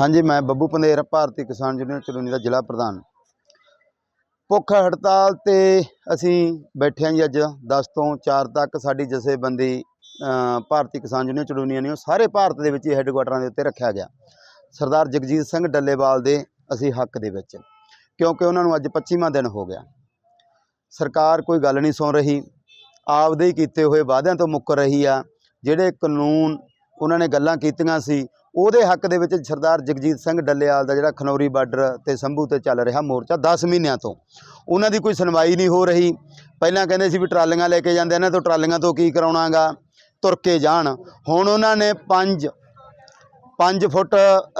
ਹਾਂਜੀ, ਮੈਂ ਬੱਬੂ ਪੰਦੇਰ ਭਾਰਤੀ ਕਿਸਾਨ ਯੂਨੀਅਨ ਚਲੂਨੀ ਦਾ ਜ਼ਿਲ੍ਹਾ ਪ੍ਰਧਾਨ। ਭੁੱਖ ਹੜਤਾਲ ਤੇ ਅਸੀਂ ਬੈਠੇ ਹਾਂ ਜੀ ਅੱਜ 10 ਤੋਂ 4 ਤੱਕ ਸਾਡੀ ਜਥੇਬੰਦੀ ਭਾਰਤੀ ਕਿਸਾਨ ਯੂਨੀਅਨ ਨੇ ਉਹ ਸਾਰੇ ਭਾਰਤ ਦੇ ਵਿੱਚ ਹੈੱਡਕੁਆਟਰਾਂ ਦੇ ਉੱਤੇ ਰੱਖਿਆ ਗਿਆ। ਸਰਦਾਰ ਜਗਜੀਤ ਸਿੰਘ ਡੱਲੇਵਾਲ ਦੇ ਅਸੀਂ ਹੱਕ ਦੇ ਵਿੱਚ। ਕਿਉਂਕਿ ਉਹਨਾਂ ਨੂੰ ਅੱਜ 25ਵਾਂ ਦਿਨ ਹੋ ਗਿਆ। ਸਰਕਾਰ ਕੋਈ ਗੱਲ ਨਹੀਂ ਸੁਣ ਰਹੀ। ਆਪਦੇ ਹੀ ਕੀਤੇ ਹੋਏ ਵਾਅਦਿਆਂ ਤੋਂ ਮੁੱਕਰ ਰਹੀ ਆ। ਜਿਹੜੇ ਕਾਨੂੰਨ ਉਹਨਾਂ ਨੇ ਗੱਲਾਂ ਕੀਤੀਆਂ ਸੀ, ਉਹਦੇ ਹੱਕ ਦੇ ਵਿੱਚ ਸਰਦਾਰ ਜਗਜੀਤ ਸਿੰਘ ਡੱਲੇਵਾਲ ਦਾ ਜਿਹੜਾ ਖਨੌਰੀ ਬਾਰਡਰ ਤੇ ਸੰਭੂ ਤੇ ਚੱਲ ਰਿਹਾ ਮੋਰਚਾ 10 ਮਹੀਨਿਆਂ ਤੋਂ। ਉਹਨਾਂ ਦੀ ਕੋਈ ਸੁਣਵਾਈ ਨਹੀਂ ਹੋ ਰਹੀ। ਪਹਿਲਾਂ ਕਹਿੰਦੇ ਸੀ ਵੀ ਟਰਾਲੀਆਂ ਲੈ ਕੇ ਜਾਂਦੇ ਇਹਨਾਂ ਤੋਂ ਟਰਾਲੀਆਂ ਤੋਂ ਕੀ ਕਰਾਉਣਾਗਾ? ਤੁਰ ਕੇ ਜਾਣ। ਹੁਣ ਉਹਨਾਂ ਨੇ 5 5 ਫੁੱਟ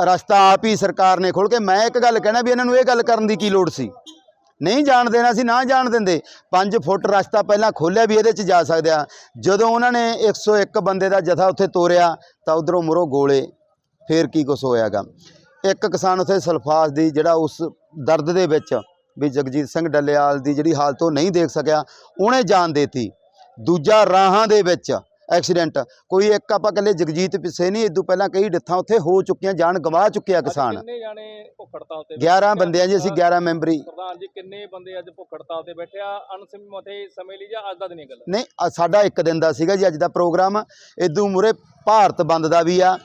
ਰਸਤਾ ਆਪ ਹੀ ਸਰਕਾਰ ਨੇ ਖੋਲ ਕੇ, ਮੈਂ ਇੱਕ ਗੱਲ ਕਹਿਣਾ ਵੀ ਇਹਨਾਂ ਨੂੰ ਇਹ ਗੱਲ ਕਰਨ ਦੀ ਕੀ ਲੋੜ ਸੀ? ਨਹੀਂ ਜਾਣ ਦੇਣਾ ਸੀ, ਨਾ ਜਾਣ ਦਿੰਦੇ। 5 ਫੁੱਟ ਰਸਤਾ ਪਹਿਲਾਂ ਖੋਲਿਆ ਵੀ ਇਹਦੇ 'ਚ ਜਾ ਸਕਦੇ ਜਦੋਂ ਉਹਨਾਂ ਨੇ 101 ਬੰਦੇ ਦਾ ਜਥਾ ਉੱਥੇ ਤੋਰਿਆ, ਤਾਂ ਉਧਰੋਂ ਮੁਰੋ ਗੋਲੇ। ਫੇਰ ਕੀ ਕੁਛ ਹੋਇਆਗਾ। ਇੱਕ ਕਿਸਾਨ ਉੱਥੇ ਸਲਫਾਸ ਦੀ, ਜਿਹੜਾ ਉਸ ਦਰਦ ਦੇ ਵਿੱਚ ਵੀ ਜਗਜੀਤ ਸਿੰਘ ਡੱਲੇਵਾਲ ਦੀ ਜਿਹੜੀ ਹਾਲਤ ਉਹ ਨਹੀਂ ਦੇਖ ਸਕਿਆ, ਉਹਨੇ ਜਾਨ ਦੇਤੀ। ਦੂਜਾ ਰਾਹਾਂ ਦੇ ਵਿੱਚ ਐਕਸੀਡੈਂਟ। ਕੋਈ ਇੱਕ ਆਪਾਂ ਇਕੱਲੇ ਜਗਜੀਤ ਪਿੱਛੇ ਨਹੀਂ ਇਦੋਂ ਪਹਿਲਾਂ ਕਈ ਡਿੱਥਾਂ ਉੱਥੇ ਹੋ ਚੁੱਕੀਆਂ ਜਾਨ ਗਵਾ ਚੁੱਕਿਆ ਕਿਸਾਨ। ਕਿੰਨੇ ਜਾਣੇ ਭੁੱਖ ਹੜਤਾਲ ਤੇ 11 ਬੰਦਿਆਂ ਜੀ ਅਸੀਂ 11 ਮੈਂਬਰੀ। ਪ੍ਰਧਾਨ ਜੀ ਕਿੰਨੇ ਬੰਦੇ ਅੱਜ ਭੁੱਖ ਹੜਤਾਲ ਤੇ ਬੈਠੇ ਆ? ਅਨਸਿਮਤੇ ਸਮੇਂ ਲਈ ਜਾਂ ਅੱਜ ਦਾ ਦਿਨ ਹੀ ਗੱਲ? ਨਹੀਂ ਸਾਡਾ ਇੱਕ ਦਿਨ ਦਾ ਸੀਗਾ ਜੀ ਅੱਜ ਦਾ ਪ੍ਰੋਗਰਾਮ। ਇਦੋਂ ਮੂਰੇ ਭਾਰਤ ਬੰਦ ਦਾ ਵੀ ਆ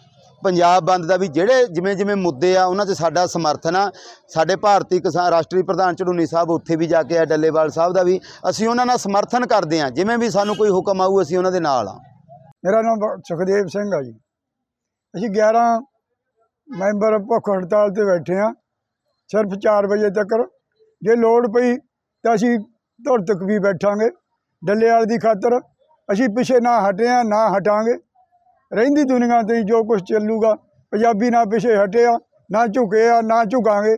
ਪੰਜਾਬ ਬੰਦ ਦਾ ਵੀ ਜਿਹੜੇ ਜਿਵੇਂ ਜਿਵੇਂ ਮੁੱਦੇ ਆ ਉਹਨਾਂ 'ਚ ਸਾਡਾ ਸਮਰਥਨ ਆ। ਸਾਡੇ ਭਾਰਤੀ ਕਿਸਾਨ ਰਾਸ਼ਟਰੀ ਪ੍ਰਧਾਨ ਝੜੂਨੀ ਸਾਹਿਬ ਉੱਥੇ ਵੀ ਜਾ ਕੇ ਆ ਡੱਲੇਵਾਲ ਸਾਹਿਬ ਦਾ ਵੀ। ਅਸੀਂ ਉਹਨਾਂ ਨਾਲ ਸਮਰਥਨ ਕਰਦੇ ਆ ਜਿਵੇਂ ਵੀ ਸਾਨੂੰ ਕੋਈ ਹੁਕਮ ਆਊ ਅਸੀਂ ਉਹਨਾਂ ਦੇ ਨਾਲ ਆ। ਮੇਰਾ ਨਾਮ ਸੁਖਦੇਵ ਸਿੰਘ ਆ ਜੀ। ਅਸੀਂ 11 ਮੈਂਬਰ ਭੁੱਖ ਹੜਤਾਲ ਤੇ ਬੈਠੇ ਆ ਸਿਰਫ 4 ਵਜੇ ਤੱਕ ਜੇ ਲੋੜ ਪਈ ਤਾਂ ਅਸੀਂ ਧੁਰ ਤੱਕ ਵੀ ਬੈਠਾਂਗੇ। ਡੱਲੇਵਾਲ ਦੀ ਖਾਤਰ ਅਸੀਂ ਪਿੱਛੇ ਨਾ ਹਟੇ ਆ ਨਾ ਹਟਾਂਗੇ। ਰਹਿੰਦੀ ਦੁਨੀਆ ਤੇ ਜੋ ਕੁਝ ਚੱਲੂਗਾ, ਪੰਜਾਬੀ ਨਾ ਪਿੱਛੇ ਹਟੇ ਆ ਨਾ ਝੁਕੇ ਆ ਨਾ ਝੁਕਾਂਗੇ।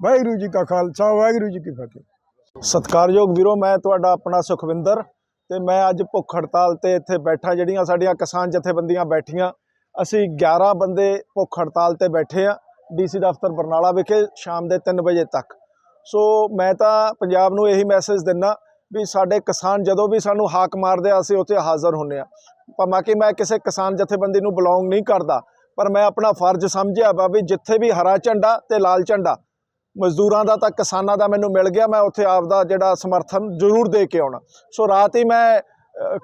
ਵਾਹਿਗੁਰੂ ਜੀ ਕਾ ਖਾਲਸਾ, ਵਾਹਿਗੁਰੂ ਜੀ ਕੀ ਫਤਿਹ। ਸਤਿਕਾਰਯੋਗ ਵੀਰੋ, ਮੈਂ ਤੁਹਾਡਾ ਆਪਣਾ ਸੁਖਵਿੰਦਰ ਤੇ ਮੈਂ ਅੱਜ ਭੁੱਖ ਹੜਤਾਲ ਤੇ ਇੱਥੇ ਬੈਠਾ, ਜਿਹੜੀਆਂ ਸਾਡੀਆਂ ਕਿਸਾਨ ਜਥੇਬੰਦੀਆਂ ਬੈਠੀਆਂ, ਅਸੀਂ 11 ਬੰਦੇ ਭੁੱਖ ਹੜਤਾਲ ਤੇ ਬੈਠੇ ਆ, ਡੀਸੀ ਦਫ਼ਤਰ ਬਰਨਾਲਾ ਵਿਖੇ ਸ਼ਾਮ ਦੇ 3 ਵਜੇ ਤੱਕ। ਸੋ ਮੈਂ ਤਾਂ ਪੰਜਾਬ ਨੂੰ ਇਹੀ ਮੈਸੇਜ ਦਿੰਨਾ ਵੀ ਸਾਡੇ ਕਿਸਾਨ ਜਦੋਂ ਵੀ ਸਾਨੂੰ ਹਾਕ ਮਾਰਦੇ ਆ, ਅਸੀਂ ਉੱਥੇ ਹਾਜ਼ਰ ਹੁੰਨੇ ਆ। ਭਾਵੇਂ ਕਿ ਮੈਂ ਕਿਸੇ ਕਿਸਾਨ ਜਥੇਬੰਦੀ ਨੂੰ ਬਿਲੋਂਗ ਨਹੀਂ ਕਰਦਾ, ਪਰ ਮੈਂ ਆਪਣਾ ਫਰਜ਼ ਸਮਝਿਆ ਵਾ ਵੀ ਜਿੱਥੇ ਵੀ ਹਰਾ ਝੰਡਾ ਤੇ ਲਾਲ ਝੰਡਾ ਮਜ਼ਦੂਰਾਂ ਦਾ ਤਾਂ ਕਿਸਾਨਾਂ ਦਾ ਮੈਨੂੰ ਮਿਲ ਗਿਆ, ਮੈਂ ਉੱਥੇ ਆਪਦਾ ਜਿਹੜਾ ਸਮਰਥਨ ਜ਼ਰੂਰ ਦੇ ਕੇ ਆਉਣਾ। ਸੋ ਰਾਤ ਹੀ ਮੈਂ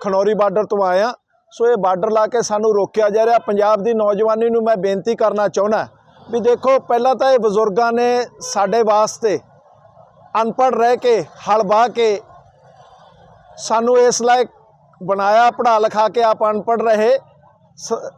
ਖਨੌਰੀ ਬਾਰਡਰ ਤੋਂ ਆਇਆ। ਸੋ ਇਹ ਬਾਰਡਰ ਲਾ ਕੇ ਸਾਨੂੰ ਰੋਕਿਆ ਜਾ ਰਿਹਾ। ਪੰਜਾਬ ਦੀ ਨੌਜਵਾਨੀ ਨੂੰ ਮੈਂ ਬੇਨਤੀ ਕਰਨਾ ਚਾਹੁੰਦਾ ਵੀ ਦੇਖੋ, ਪਹਿਲਾਂ ਤਾਂ ਇਹ ਬਜ਼ੁਰਗਾਂ ਨੇ ਸਾਡੇ ਵਾਸਤੇ ਅਨਪੜ੍ਹ ਰਹਿ ਕੇ, ਹਲ ਵਾਹ ਕੇ ਸਾਨੂੰ ਇਸ ਲਾਇਕ ਬਣਾਇਆ, ਪੜ੍ਹਾ ਲਿਖਾ ਕੇ ਆਪ ਅਨਪੜ੍ਹ ਰਹੇ। ਸ-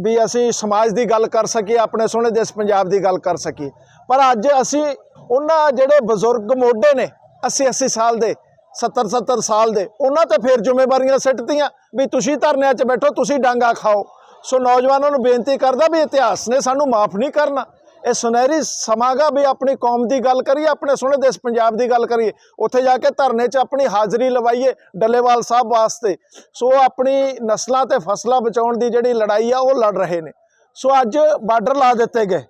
ਵੀ ਅਸੀਂ ਸਮਾਜ ਦੀ ਗੱਲ ਕਰ ਸਕੀਏ, ਆਪਣੇ ਸੋਹਣੇ ਦੇਸ਼ ਪੰਜਾਬ ਦੀ ਗੱਲ ਕਰ ਸਕੀਏ। ਪਰ ਅੱਜ ਅਸੀਂ ਉਹਨਾਂ ਜਿਹੜੇ ਬਜ਼ੁਰਗ ਮੋਢੇ ਨੇ 80 80 ਸਾਲ ਦੇ 70 70 ਸਾਲ ਦੇ, ਉਹਨਾਂ ਤੇ ਫਿਰ ਜ਼ਿੰਮੇਵਾਰੀਆਂ ਸਿੱਟਤੀਆਂ ਵੀ ਤੁਸੀਂ ਧਰਨਿਆਂ 'ਚ ਬੈਠੋ, ਤੁਸੀਂ ਡਾਂਗਾ ਖਾਓ। ਸੋ ਨੌਜਵਾਨਾਂ ਨੂੰ ਬੇਨਤੀ ਕਰਦਾ ਵੀ ਇਤਿਹਾਸ ਨੇ ਸਾਨੂੰ ਮਾਫ ਨਹੀਂ ਕਰਨਾ। ਇਹ ਸੁਨਹਿਰੀ ਸਮਾਗਾ ਵੀ ਆਪਣੀ ਕੌਮ ਦੀ ਗੱਲ ਕਰੀਏ, ਆਪਣੇ ਸੋਹਣੇ ਦੇਸ਼ ਪੰਜਾਬ ਦੀ ਗੱਲ ਕਰੀਏ। ਉੱਥੇ ਜਾ ਕੇ ਧਰਨੇ 'ਚ ਆਪਣੀ ਹਾਜ਼ਰੀ ਲਵਾਈਏ ਡੱਲੇਵਾਲ ਸਾਹਿਬ ਵਾਸਤੇ। ਸੋ ਆਪਣੀ ਨਸਲਾਂ ਤੇ ਫਸਲਾਂ ਬਚਾਉਣ ਦੀ ਜਿਹੜੀ ਲੜਾਈ ਆ, ਉਹ ਲੜ ਰਹੇ ਨੇ। ਸੋ ਅੱਜ ਬਾਰਡਰ ਲਾ ਦਿੱਤੇ ਗਏ।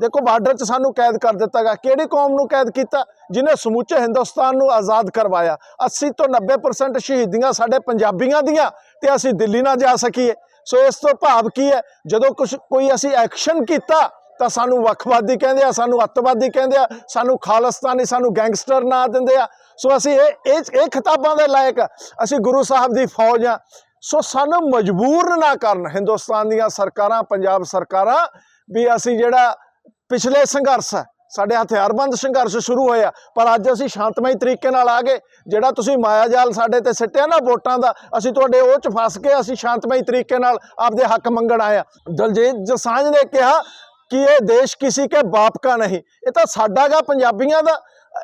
ਦੇਖੋ ਬਾਰਡਰ 'ਚ ਸਾਨੂੰ ਕੈਦ ਕਰ ਦਿੱਤਾ ਗਿਆ। ਕਿਹੜੀ ਕੌਮ ਨੂੰ ਕੈਦ ਕੀਤਾ? ਜਿਨੇ ਸਮੁੱਚੇ ਹਿੰਦੁਸਤਾਨ ਨੂੰ ਆਜ਼ਾਦ ਕਰਵਾਇਆ। 80 ਤੋਂ 90% ਸ਼ਹੀਦੀਆਂ ਸਾਡੇ ਪੰਜਾਬੀਆਂ ਦੀਆਂ ਤੇ ਅਸੀਂ ਦਿੱਲੀ ਨਾ ਜਾ ਸਕੀਏ। ਸੋ ਇਸ ਤੋਂ ਭਾਵ ਕੀ ਹੈ? ਜਦੋਂ ਕੁਝ ਕੋਈ ਅਸੀਂ ਐਕਸ਼ਨ ਕੀਤਾ, ਤਾਂ ਸਾਨੂੰ ਵੱਖਵਾਦੀ ਕਹਿੰਦੇ ਆ, ਸਾਨੂੰ ਅੱਤਵਾਦੀ ਕਹਿੰਦੇ ਆ, ਸਾਨੂੰ ਖਾਲਿਸਤਾਨੀ, ਸਾਨੂੰ ਗੈਂਗਸਟਰ ਨਾਂ ਦਿੰਦੇ ਆ। ਸੋ ਅਸੀਂ ਇਹ ਇਹ ਇਹ ਖਿਤਾਬਾਂ ਦੇ ਲਾਇਕ ਅਸੀਂ ਗੁਰੂ ਸਾਹਿਬ ਦੀ ਫੌਜ ਆ। ਸੋ ਸਾਨੂੰ ਮਜਬੂਰ ਨਾ ਕਰਨ ਹਿੰਦੁਸਤਾਨ ਦੀਆਂ ਸਰਕਾਰਾਂ, ਪੰਜਾਬ ਸਰਕਾਰਾਂ, ਵੀ ਅਸੀਂ ਜਿਹੜਾ ਪਿਛਲੇ ਸੰਘਰਸ਼ ਹੈ। ਸਾਡੇ ਹਥਿਆਰਬੰਦ ਸੰਘਰਸ਼ ਸ਼ੁਰੂ ਹੋਇਆ ਪਰ ਅੱਜ ਅਸੀਂ ਸ਼ਾਂਤਮਈ ਤਰੀਕੇ ਨਾਲ ਆ ਗਏ। ਜਿਹੜਾ ਤੁਸੀਂ ਮਾਇਆਜਾਲ ਸਾਡੇ ਤੇ ਸਿੱਟਿਆ ਨਾ ਵੋਟਾਂ ਦਾ, ਅਸੀਂ ਤੁਹਾਡੇ ਉਹ ਚ ਫਸ ਕੇ ਅਸੀਂ ਸ਼ਾਂਤਮਈ ਤਰੀਕੇ ਨਾਲ ਆਪਦੇ ਹੱਕ ਮੰਗਣ ਆਏ ਆ। ਦਲਜੀਤ ਜਸਾਂਝ ਨੇ ਕਿਹਾ ਕਿ ਇਹ ਦੇਸ਼ ਕਿਸੇ ਕੇ ਬਾਪ ਕਾ ਨਹੀਂ। ਇਹ ਤਾਂ ਸਾਡਾਗਾ ਪੰਜਾਬੀਆਂ ਦਾ।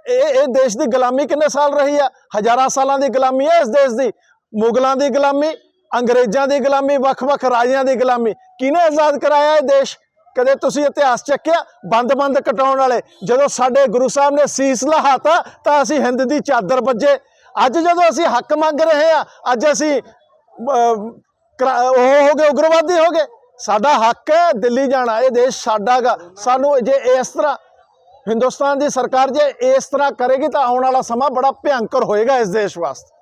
ਇਹ ਇਹ ਦੇਸ਼ ਦੀ ਗੁਲਾਮੀ ਕਿੰਨੇ ਸਾਲ ਰਹੀ ਆ? ਹਜ਼ਾਰਾਂ ਸਾਲਾਂ ਦੀ ਗੁਲਾਮੀ ਹੈ ਇਸ ਦੇਸ਼ ਦੀ। ਮੁਗਲਾਂ ਦੀ ਗੁਲਾਮੀ, ਅੰਗਰੇਜ਼ਾਂ ਦੀ ਗੁਲਾਮੀ, ਵੱਖ-ਵੱਖ ਰਾਜਿਆਂ ਦੀ ਗੁਲਾਮੀ। ਕਿਹਨੇ ਆਜ਼ਾਦ ਕਰਾਇਆ ਇਹ ਦੇਸ਼? ਕਦੇ ਤੁਸੀਂ ਇਤਿਹਾਸ ਚੱਕਿਆ? ਬੰਦ-ਬੰਦ ਕਟਾਉਣ ਵਾਲੇ। ਜਦੋਂ ਸਾਡੇ ਗੁਰੂ ਸਾਹਿਬ ਨੇ ਸੀਸ ਲਹਾਤਾ ਤਾਂ ਅਸੀਂ ਹਿੰਦ ਦੀ ਚਾਦਰ ਵੱਜੇ। ਅੱਜ ਜਦੋਂ ਅਸੀਂ ਹੱਕ ਮੰਗ ਰਹੇ ਆ ਅੱਜ ਅਸੀਂ ਉਹ ਹੋ ਗਏ, ਉਗਰਵਾਦੀ ਹੋ ਗਏ। ਸਾਡਾ ਹੱਕ ਹੈ ਦਿੱਲੀ ਜਾਣਾ, ਇਹ ਦੇਸ਼ ਸਾਡਾਗਾ ਸਾਨੂੰ ਜੇ ਇਸ ਤਰ੍ਹਾਂ ਹਿੰਦੁਸਤਾਨ ਦੀ ਸਰਕਾਰ ਜੇ ਇਸ ਤਰ੍ਹਾਂ ਕਰੇਗੀ, ਤਾਂ ਆਉਣ ਵਾਲਾ ਸਮਾਂ ਬੜਾ ਭਿਅੰਕਰ ਹੋਏਗਾ ਇਸ ਦੇਸ਼ ਵਾਸਤੇ।